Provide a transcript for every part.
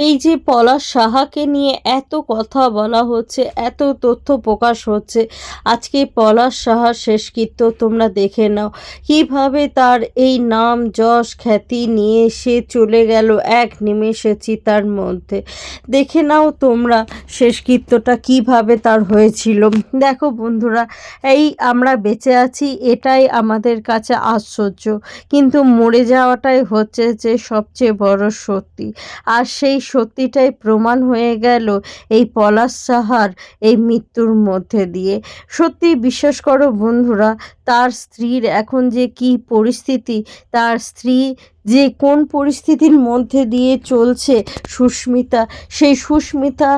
এই যে পলাশ সাহাকে নিয়ে এত কথা বলা হচ্ছে, এত তথ্য প্রকাশ হচ্ছে, আজকে পলাশ সাহার শেষকৃত্য তোমরা দেখে নাও। কীভাবে তার এই নাম যশ খ্যাতি নিয়ে সে চলে গেল এক নিমেষে চিতার মধ্যে। দেখে নাও তোমরা শেষকৃত্যটা কীভাবে তার হয়েছিল। দেখো বন্ধুরা, এই আমরা বেঁচে আছি, এটাই আমাদের কাছে আশ্চর্য। কিন্তু মরে যাওয়াটাই হচ্ছে যে সবচেয়ে বড় সত্যি। আর সেই সত্যিটাই প্রমাণ হয়ে গেল এই পলাশ সাহার এই মৃত্যুর মধ্যে দিয়ে। সত্যি বিশ্বাস করো বন্ধুরা, তার স্ত্রীর এখন যে কি পরিস্থিতি, তার স্ত্রী যে কোন পরিস্থিতির মধ্যে দিয়ে চলছে সুস্মিতা, সেই সুস্মিতা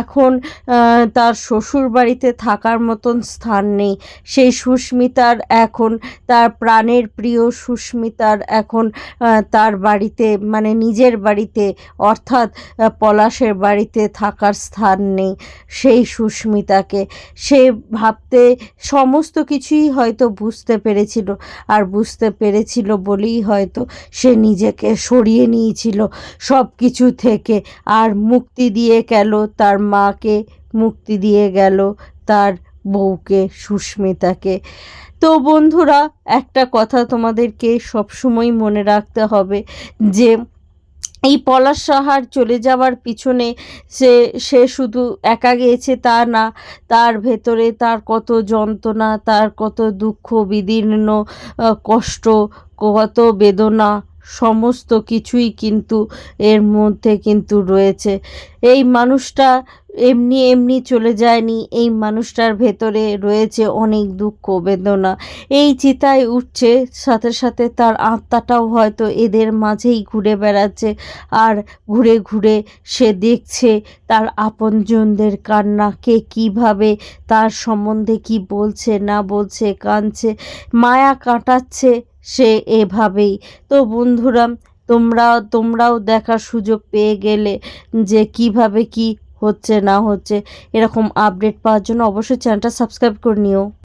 এখন তার শ্বশুর বাড়িতে থাকার মতন স্থান নেই। সেই সুস্মিতার এখন, তার প্রাণের প্রিয় সুস্মিতার এখন তার বাড়িতে মানে নিজের বাড়িতে, অর্থাৎ পলাশের বাড়িতে থাকার স্থান নেই সেই সুস্মিতাকে। সে ভাবতে সমস্ত কিছুই হয়তো বুঝতে পেরেছিল, আর বুঝতে পেরেছিল বলেই হয়তো সে নিজেকে সরিয়ে নিয়েছিল সব কিছু থেকে। আর মুক্তি দিয়ে গেল তার মাকে, মুক্তি দিয়ে গেল তার বউকে, সুস্মিতাকে। তো বন্ধুরা, একটা কথা তোমাদেরকে সবসময় মনে রাখতে হবে যে, এই পলাশ সাহার চলে যাওয়ার পিছনে সে সে শুধু একা গিয়েছে তা না, তার ভেতরে তার কত যন্ত্রণা, তার কত দুঃখ, বিদীর্ণ কষ্ট, কত বেদনা সমস্ত কিছুই কিন্তু এর মধ্যে কিন্তু রয়েছে। এই মানুষটা এমনি এমনি চলে যায়নি, এই মানুষটার ভেতরে রয়েছে অনেক দুঃখ, বেদনা। এই চিতায় উঠছে, সাথে সাথে তার আত্মাটাও হয়তো এদের মাঝেই ঘুরে বেড়াচ্ছে আর ঘুরে ঘুরে সে দেখছে তার আপনজনদের কান্না, কে কীভাবে তার সম্বন্ধে কি বলছে, না বলছে, কাঁদছে, মায়া কাটাচ্ছে। সে এভাবেই। তো বন্ধুরা তোমরা তোমরাও দেখার সুযোগ পেয়ে গেলে যে কীভাবে কি হচ্ছে, না হচ্ছে, এরকম আপডেট পাওয়ার জন্য অবশ্যই চ্যানেলটা সাবস্ক্রাইব করে নিও।